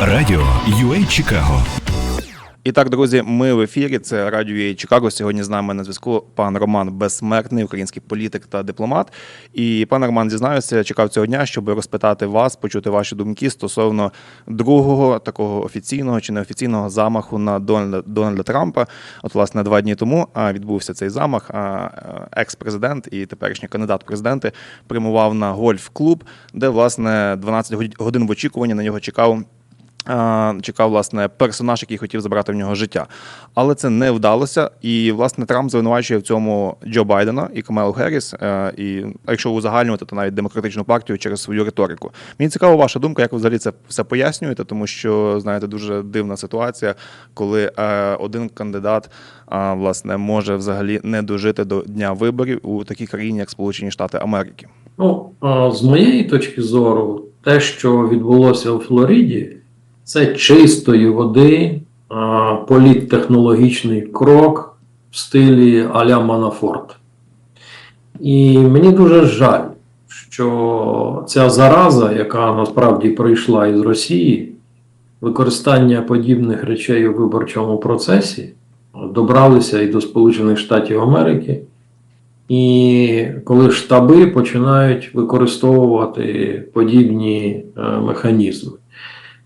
Радіо UA Чикаго. І так, друзі, ми в ефірі. Це радіо «Є Чикаго. Сьогодні з нами на зв'язку пан Роман Безсмертний, український політик та дипломат. І пан Роман, зізнаюся, чекав цього дня, щоб розпитати вас, почути ваші думки стосовно другого такого офіційного чи неофіційного замаху на Дональда, Дональда Трампа. От, власне, два дні тому відбувся цей замах. Екс-президент і теперішній кандидат президенти прямував на гольф-клуб, де власне 12 годин в очікуванні на нього чекав. А, Чекав власне персонаж, який хотів забрати в нього життя, але це не вдалося. І власне Трамп звинувачує в цьому Джо Байдена і Камелу Герріс. е, І якщо узагальнювати, то навіть демократичну партію через свою риторику. Мені цікава ваша думка, як ви взагалі це все пояснюєте, тому що знаєте, дуже дивна ситуація, коли е, один кандидат власне може взагалі не дожити до дня виборів у такій країні, як Сполучені Штати Америки. Ну, з моєї точки зору, те, що відбулося у Флориді, це чистої води а, політтехнологічний крок в стилі Аля Манафорт. І мені дуже жаль, що ця зараза, яка насправді прийшла із Росії, використання подібних речей у виборчому процесі, добралися і до Сполучених Штатів Америки. І коли штаби починають використовувати подібні е, механізми.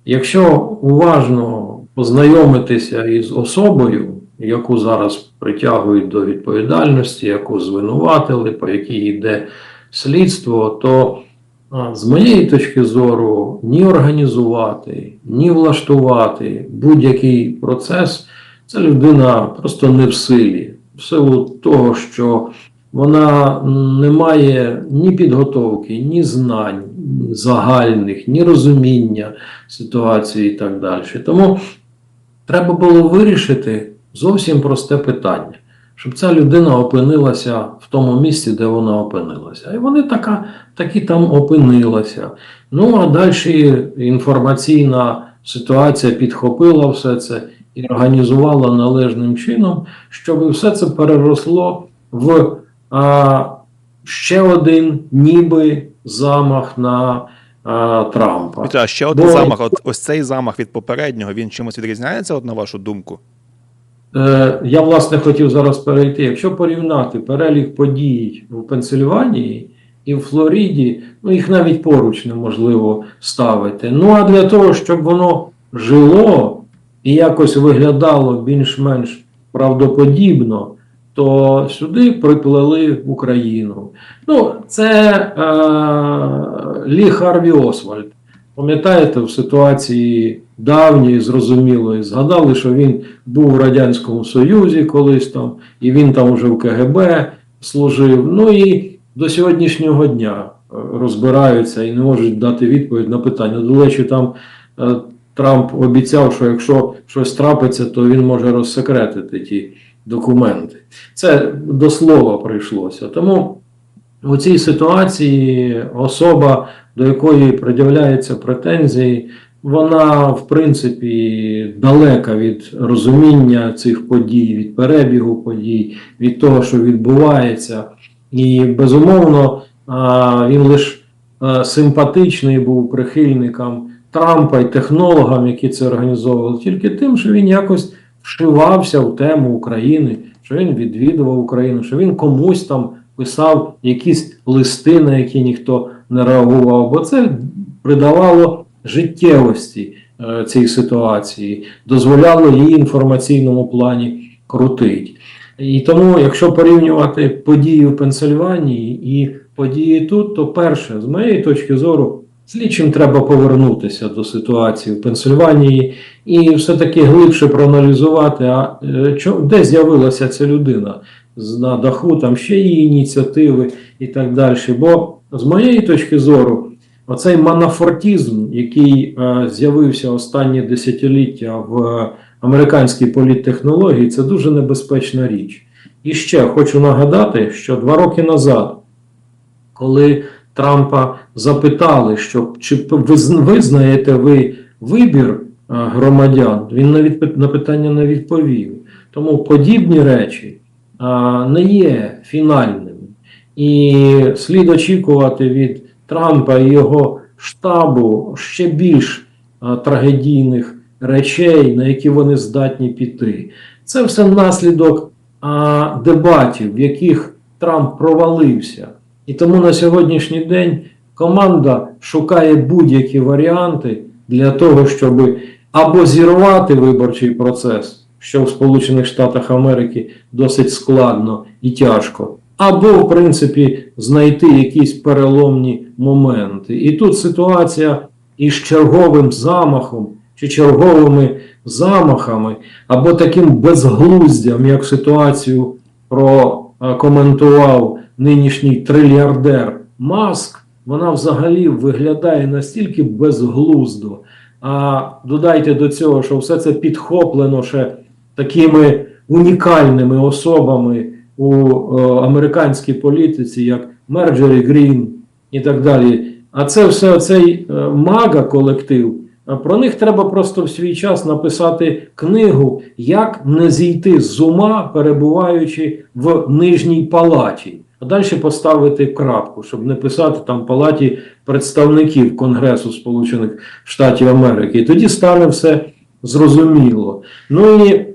Якщо уважно познайомитися із особою, яку зараз притягують до відповідальності, яку звинуватили, по якій йде слідство, то з моєї точки зору ні організувати, ні влаштувати будь-який процес, ця людина просто не в силі. В силу того, що вона не має ні підготовки, ні знань загальних, ні розуміння ситуації і так далі. Тому треба було вирішити зовсім просте питання, щоб ця людина опинилася в тому місці, де вона опинилася. І вони така, таки там опинилася. Ну а далі інформаційна ситуація підхопила все це і організувала належним чином, щоб все це переросло в а, ще один ніби замах на а, Трампа. Хоча ще один Бо- замах. От ось цей замах від попереднього він чимось відрізняється, от на вашу думку? Е, я власне хотів зараз перейти. Якщо порівняти перелік подій в Пенсильванії і в Флориді, ну їх навіть поруч неможливо ставити. Ну а для того, щоб воно жило і якось виглядало більш-менш правдоподібно, то сюди приплели Україну. Ну, це е, Лі Харві Освальд. Пам'ятаєте, в ситуації давньої, зрозумілої, згадали, що він був у Радянському Союзі колись там, і він там уже в КГБ служив. Ну і до сьогоднішнього дня е, розбираються і не можуть дати відповідь на питання. До речі, там е, Трамп обіцяв, що якщо щось трапиться, то він може розсекретити ті документи. Це до слова прийшлося. Тому у цій ситуації особа, до якої пред'являються претензії, вона, в принципі, далека від розуміння цих подій, від перебігу подій, від того, що відбувається. І, безумовно, він лише симпатичний був прихильникам Трампа і технологам, які це організовували, тільки тим, що він якось вшивався в тему України, що він відвідував Україну, що він комусь там писав якісь листи, на які ніхто не реагував, бо це придавало життєвості е, цій ситуації, дозволяло її інформаційному плані крутить. І тому, якщо порівнювати події в Пенсильванії і події тут, то перше, з моєї точки зору, слідчим треба повернутися до ситуації в Пенсильванії і все-таки глибше проаналізувати, а е, де з'явилася ця людина на даху, там ще її ініціативи і так далі. Бо з моєї точки зору, оцей манафортізм, який е, з'явився останні десятиліття в е, американській політтехнології, це дуже небезпечна річ. І ще хочу нагадати, що два роки назад, коли Трампа запитали, що чи визн- визнаєте ви вибір е, громадян, він на, на питання не відповів. Тому подібні речі а, не є фінальними. І слід очікувати від Трампа і його штабу ще більш а, трагедійних речей, на які вони здатні піти. Це все наслідок дебатів, в яких Трамп провалився. І тому на сьогоднішній день команда шукає будь-які варіанти для того, щоб або зірвати виборчий процес, що в Сполучених Штатах Америки досить складно і тяжко, або, в принципі, знайти якісь переломні моменти. І тут ситуація із черговим замахом чи черговими замахами, або таким безглуздям, як ситуацію прокоментував нинішній трильярдер Маск, вона взагалі виглядає настільки безглуздо. А додайте до цього, що все це підхоплено ще такими унікальними особами у е, американській політиці, як Мерджері Грін і так далі. А це все цей е, мага колектив. Про них треба просто в свій час написати книгу, як не зійти з ума, перебуваючи в нижній палаті. А далі поставити крапку, щоб не писати там палаті представників Конгресу Сполучених Штатів Америки. І тоді стане все зрозуміло. Ну і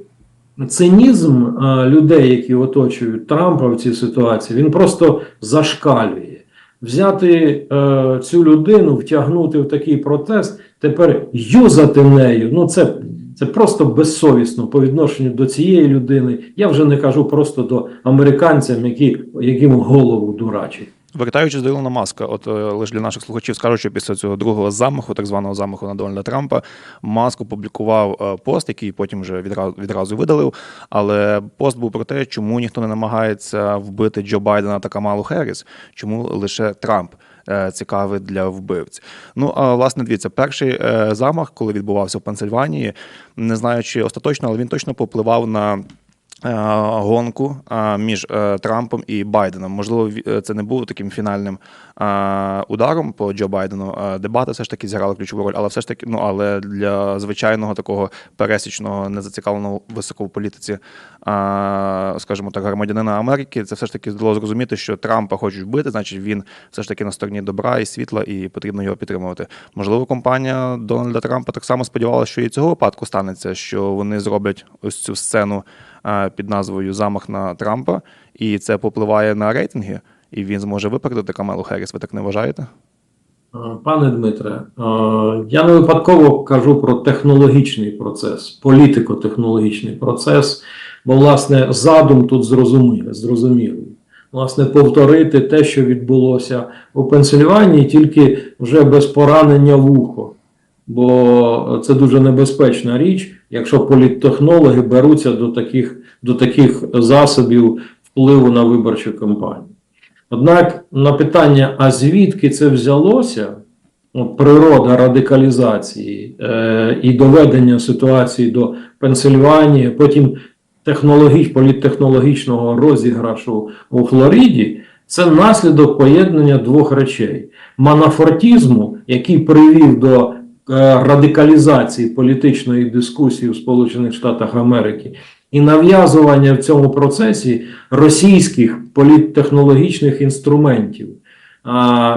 цинізм а, людей, які оточують Трампа в цій ситуації, він просто зашкалює. Взяти е, цю людину, втягнути в такий протест, тепер юзати нею. Ну це, це просто безсовісно по відношенню до цієї людини. Я вже не кажу просто до американцям, які, яким голову дурачать. Вертаючись до Ілона Маска, от е, лише для наших слухачів скажу, що після цього другого замаху, так званого замаху на Дональда Трампа, Маск опублікував е, пост, який потім вже відразу відразу видалив. Але пост був про те, чому ніхто не намагається вбити Джо Байдена та Камалу Херріс, чому лише Трамп. Е, Цікавий для вбивць. Ну а власне дивіться, перший е, замах, коли відбувався в Пенсильванії, не знаю чи остаточно, але він точно попливав на е, гонку між Трампом і Байденом. Можливо, це не був таким фінальним ударом по Джо Байдену. Дебати все ж таки зіграли ключову роль, але все ж таки, ну але для звичайного такого пересічного, незацікавленого високо в політиці, скажімо так, громадянина Америки, це все ж таки дало зрозуміти, що Трампа хочуть вбити, значить він все ж таки на стороні добра і світла, і потрібно його підтримувати. Можливо, компанія Дональда Трампа так само сподівалася, що і цього випадку станеться, що вони зроблять ось цю сцену під назвою Замах на Трампа, і це попливає на рейтинги, і він зможе випередити Камелу Херріс. Ви так не вважаєте? Е, Пане Дмитре, е, я не випадково кажу про технологічний процес, політико-технологічний процес, бо, власне, задум тут зрозумілий, зрозумілий. Власне, повторити те, що відбулося у Пенсильванії, тільки вже без поранення в ухо. Бо це дуже небезпечна річ, якщо політтехнологи беруться до таких, до таких засобів впливу на виборчу кампанію. Однак на питання, а звідки це взялося, природа радикалізації е, і доведення ситуації до Пенсильванії, потім технологіч, політтехнологічного розіграшу у Флориді, це наслідок поєднання двох речей: манафортізму, який привів до е, радикалізації політичної дискусії в Сполучених Штатах Америки, і нав'язування в цьому процесі російських політтехнологічних інструментів,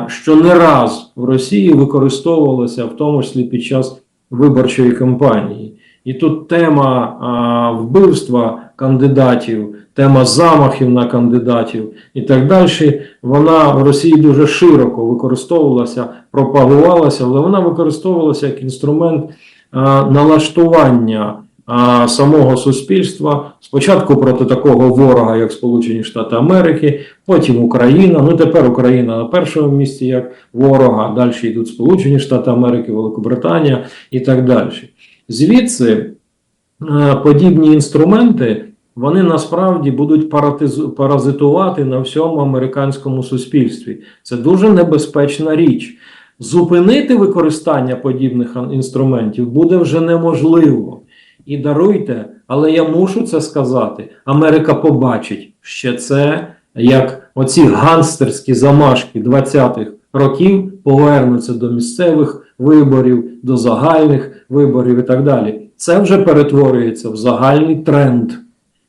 що не раз в Росії використовувалося, в тому числі під час виборчої кампанії. І тут тема а, вбивства кандидатів, тема замахів на кандидатів і так далі, вона в Росії дуже широко використовувалася, пропагувалася, але вона використовувалася як інструмент а, налаштування а, самого суспільства спочатку проти такого ворога, як Сполучені Штати Америки, потім Україна. Ну тепер Україна на першому місці як ворога. Далі йдуть Сполучені Штати Америки, Великобританія і так далі. Звідси е, подібні інструменти. Вони насправді будуть паразитувати на всьому американському суспільстві. Це дуже небезпечна річ. Зупинити використання подібних інструментів буде вже неможливо. І даруйте, але я мушу це сказати. Америка побачить ще це, як оці ганстерські замашки 20-х років повернуться до місцевих виборів, до загальних виборів і так далі. Це вже перетворюється в загальний тренд.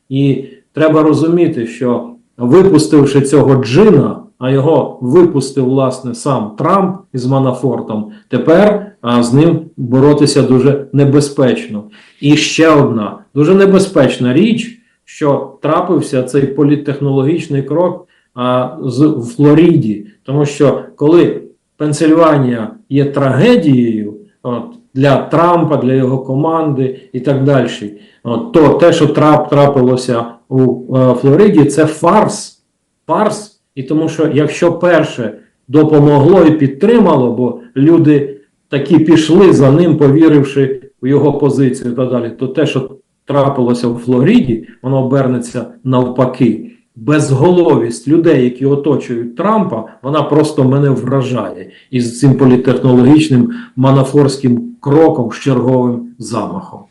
І треба розуміти, що випустивши цього джина, а його випустив власне сам Трамп із Манафортом, тепер а з ним боротися дуже небезпечно. І ще одна дуже небезпечна річ, що трапився цей політтехнологічний крок а, з в Флориді, тому що коли Пенсильванія є трагедією от, для Трампа, для його команди і так далі, от, то те, що трап трапилося у е, Флориді, це фарс. Фарс, і тому що якщо перше допомогло і підтримало, бо люди такі пішли за ним, повіривши в його позицію і так далі, то те, що трапилося у Флориді, воно обернеться навпаки. Безголовість людей, які оточують Трампа, вона просто мене вражає із цим політехнологічним манафорським кроком з черговим замахом.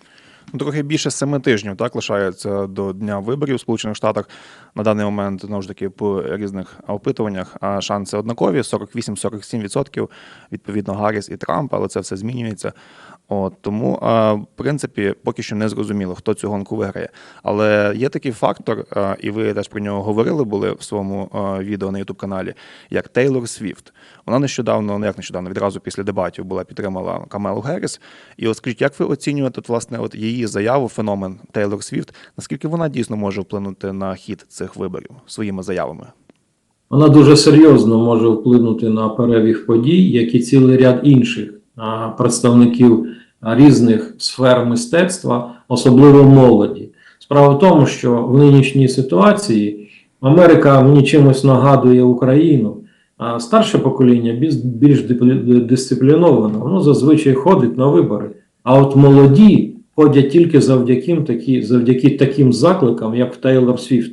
Ну, Трохи більше семи тижнів так лишається до дня виборів в Сполучених Штатах. На даний момент знову ж таки по різних опитуваннях а шанси однакові: 48-47%, відповідно Гарріс і Трамп, але це все змінюється. От тому, а, в принципі, поки що не зрозуміло, хто цю гонку виграє. Але є такий фактор, а, і ви теж про нього говорили були в своєму а, відео на youtube каналі, як Тейлор Свіфт. Вона нещодавно, ну як нещодавно, відразу після дебатів була підтримала Камелу Герріс. І от скажіть, як ви оцінюєте власне от її заяву, феномен Тейлор Свіфт? Наскільки вона дійсно може вплинути на хід цих виборів своїми заявами? Вона дуже серйозно може вплинути на перебіг подій, як і цілий ряд інших представників різних сфер мистецтва, особливо молоді. Справа в тому, що в нинішній ситуації Америка мені чимось нагадує Україну. А старше покоління більш, більш воно зазвичай ходить на вибори. А от молоді ходять тільки завдяки, такі, завдяки таким закликам, як в Тейлор Свіфт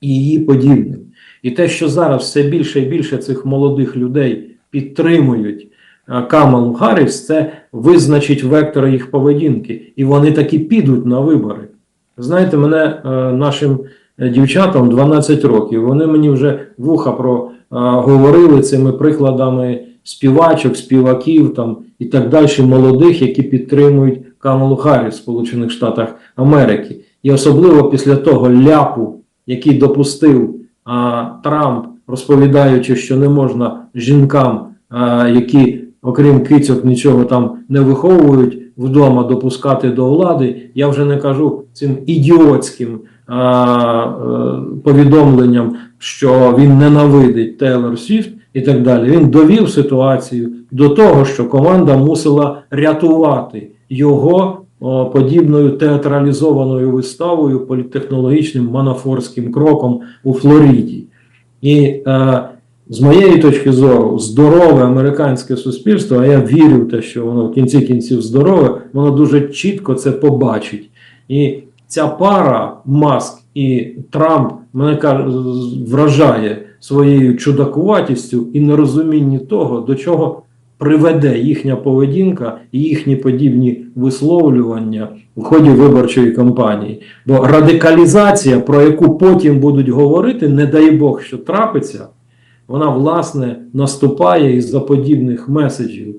і її подібним. І те, що зараз все більше і більше цих молодих людей підтримують Камалу Харріс, це визначить вектор їх поведінки, і вони таки підуть на вибори. Знаєте, мене е, нашим е, дівчатам 12 років, вони мені вже вуха про е, говорили цими прикладами співачок, співаків там і так далі, молодих, які підтримують Камалу Харріс в Сполучених Штатах Америки. І особливо після того ляпу, який допустив а, Трамп, розповідаючи, що не можна жінкам, а, які, окрім кицьок, нічого там не виховують вдома, допускати до влади. Я вже не кажу цим ідіотським а, е, повідомленням, що він ненавидить Тейлор Свіфт і так далі. Він довів ситуацію до того, що команда мусила рятувати його подібною театралізованою виставою, політтехнологічним манафорським кроком у Флориді. І е, з моєї точки зору, здорове американське суспільство, а я вірю в те, що воно в кінці кінців здорове, воно дуже чітко це побачить. І ця пара Маск і Трамп мене вражає своєю чудакуватістю і нерозумінні того, до чого приведе їхня поведінка і їхні подібні висловлювання в ході виборчої кампанії. Бо радикалізація, про яку потім будуть говорити, не дай Бог, що трапиться, вона власне наступає із-за подібних меседжів.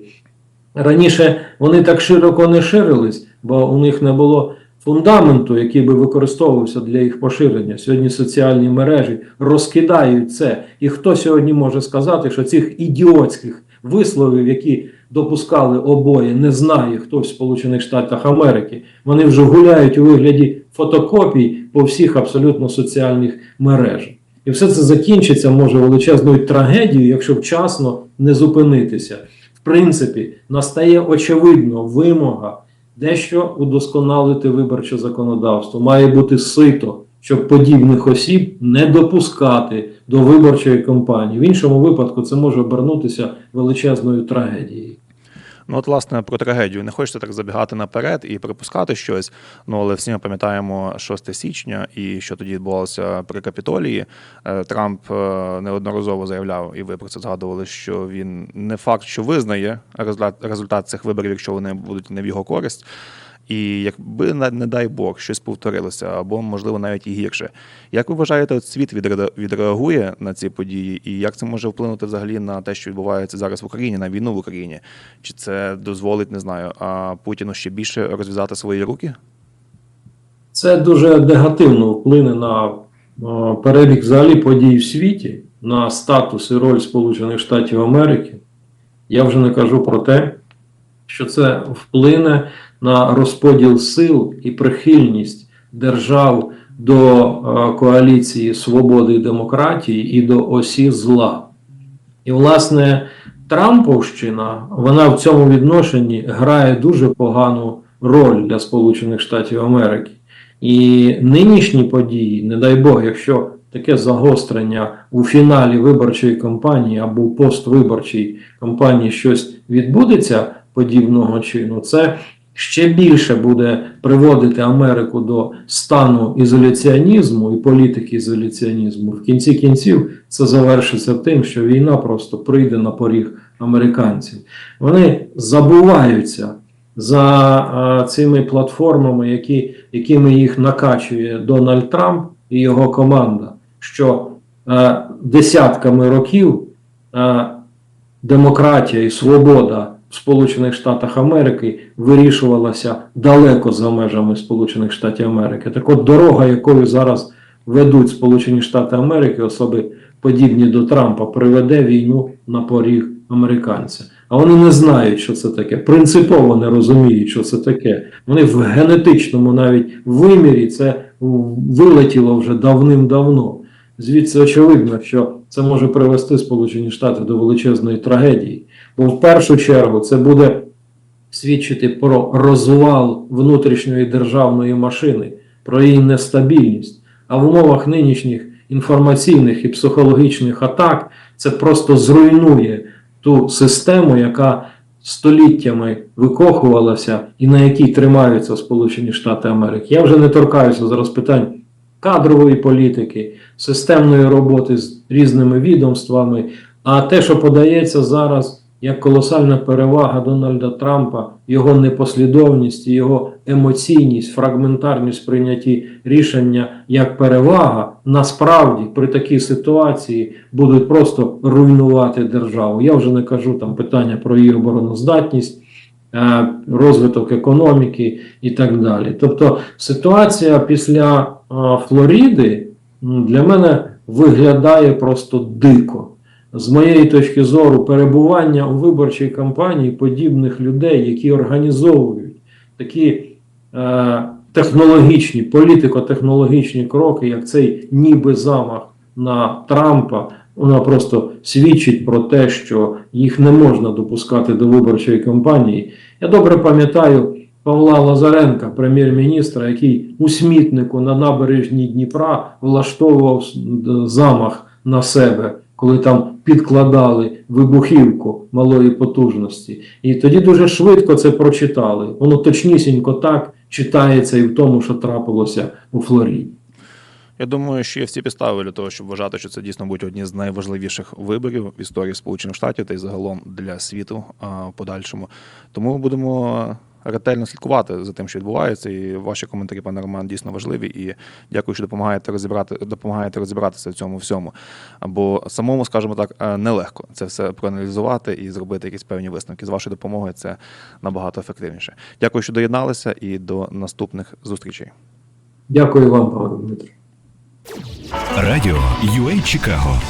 Раніше вони так широко не ширились, бо у них не було фундаменту, який би використовувався для їх поширення. Сьогодні соціальні мережі розкидають це. І хто сьогодні може сказати, що цих ідіотських висловів, які допускали обоє, не знає хтось в Сполучених Штатах Америки, вони вже гуляють у вигляді фотокопій по всіх абсолютно соціальних мережах. І все це закінчиться може величезною трагедією, якщо вчасно не зупинитися. В принципі, настає очевидно вимога дещо удосконалити виборче законодавство. Має бути сито, щоб подібних осіб не допускати до виборчої кампанії. В іншому випадку це може обернутися величезною трагедією. Ну, от, власне, про трагедію. Не хочеться так забігати наперед і припускати щось. Ну, але всі ми пам'ятаємо 6 січня і що тоді відбувалося при Капітолії. Е, Трамп е, неодноразово заявляв, і ви про це згадували, що він не факт, що визнає результат, результат цих виборів, якщо вони будуть не в його користь. І якби не, дай Бог щось повторилося, або можливо навіть і гірше. Як ви вважаєте, світ відреагує на ці події, і як це може вплинути взагалі на те, що відбувається зараз в Україні, на війну в Україні? Чи це дозволить, не знаю, а Путіну ще більше розв'язати свої руки? Це дуже негативно вплине на е, перебіг взагалі подій в світі, на статус і роль Сполучених Штатів Америки. Я вже не кажу про те, що це вплине на розподіл сил і прихильність держав до е, коаліції свободи і демократії і до осі зла. І, власне, Трамповщина вона в цьому відношенні грає дуже погану роль для Сполучених Штатів Америки. І нинішні події, не дай Бог, якщо таке загострення у фіналі виборчої кампанії або поствиборчій кампанії щось відбудеться подібного чину, це ще більше буде приводити Америку до стану ізоляціонізму і політики ізоляціонізму. В кінці кінців це завершиться тим, що війна просто прийде на поріг американців. Вони забуваються за цими платформами, які, якими їх накачує Дональд Трамп і його команда, що е, десятками років е, демократія і свобода в Сполучених Штатах Америки вирішувалася далеко за межами Сполучених Штатів Америки. Так от дорога, якою зараз ведуть Сполучені Штати Америки, особи подібні до Трампа, приведе війну на поріг американця. А вони не знають, що це таке. Принципово не розуміють, що це таке. Вони в генетичному навіть вимірі це вилетіло вже давним-давно. Звідси очевидно, що це може привести Сполучені Штати до величезної трагедії. Бо в першу чергу це буде свідчити про розвал внутрішньої державної машини, про її нестабільність. А в умовах нинішніх інформаційних і психологічних атак це просто зруйнує ту систему, яка століттями викохувалася і на якій тримаються Сполучені Штати Америки. Я вже не торкаюся зараз питань кадрової політики, системної роботи з різними відомствами. А те, що подається зараз як колосальна перевага Дональда Трампа, його непослідовність, його емоційність, фрагментарність в прийнятті рішення як перевага, насправді при такій ситуації будуть просто руйнувати державу. Я вже не кажу там питання про її обороноздатність. е, Розвиток економіки і так далі. Тобто ситуація після е, Флоріди для мене виглядає просто дико з моєї точки зору, перебування у виборчій кампанії подібних людей, які організовують такі е, технологічні, політико-технологічні кроки, як цей ніби замах на Трампа, вона просто свідчить про те, що їх не можна допускати до виборчої кампанії. Я добре пам'ятаю Павла Лазаренка, прем'єр-міністра, який у смітнику на набережній Дніпра влаштовував замах на себе коли там підкладали вибухівку малої потужності. І тоді дуже швидко це прочитали. Воно точнісінько так читається і в тому, що трапилося у Флориді. Я думаю, що є всі підстави для того, щоб вважати, що це дійсно будуть одні з найважливіших виборів в історії Сполучених Штатів та й загалом для світу в подальшому. Тому будемо ретельно слідкувати за тим, що відбувається, і ваші коментарі, пане Роман, дійсно важливі. І дякую, що допомагаєте розібрати, допомагаєте розібратися в цьому всьому. Бо самому, скажімо так, е, нелегко це все проаналізувати і зробити якісь певні висновки. З вашою допомогою це набагато ефективніше. Дякую, що доєдналися, і до наступних зустрічей. Дякую вам, пане Дмитро. Радіо UA Чикаго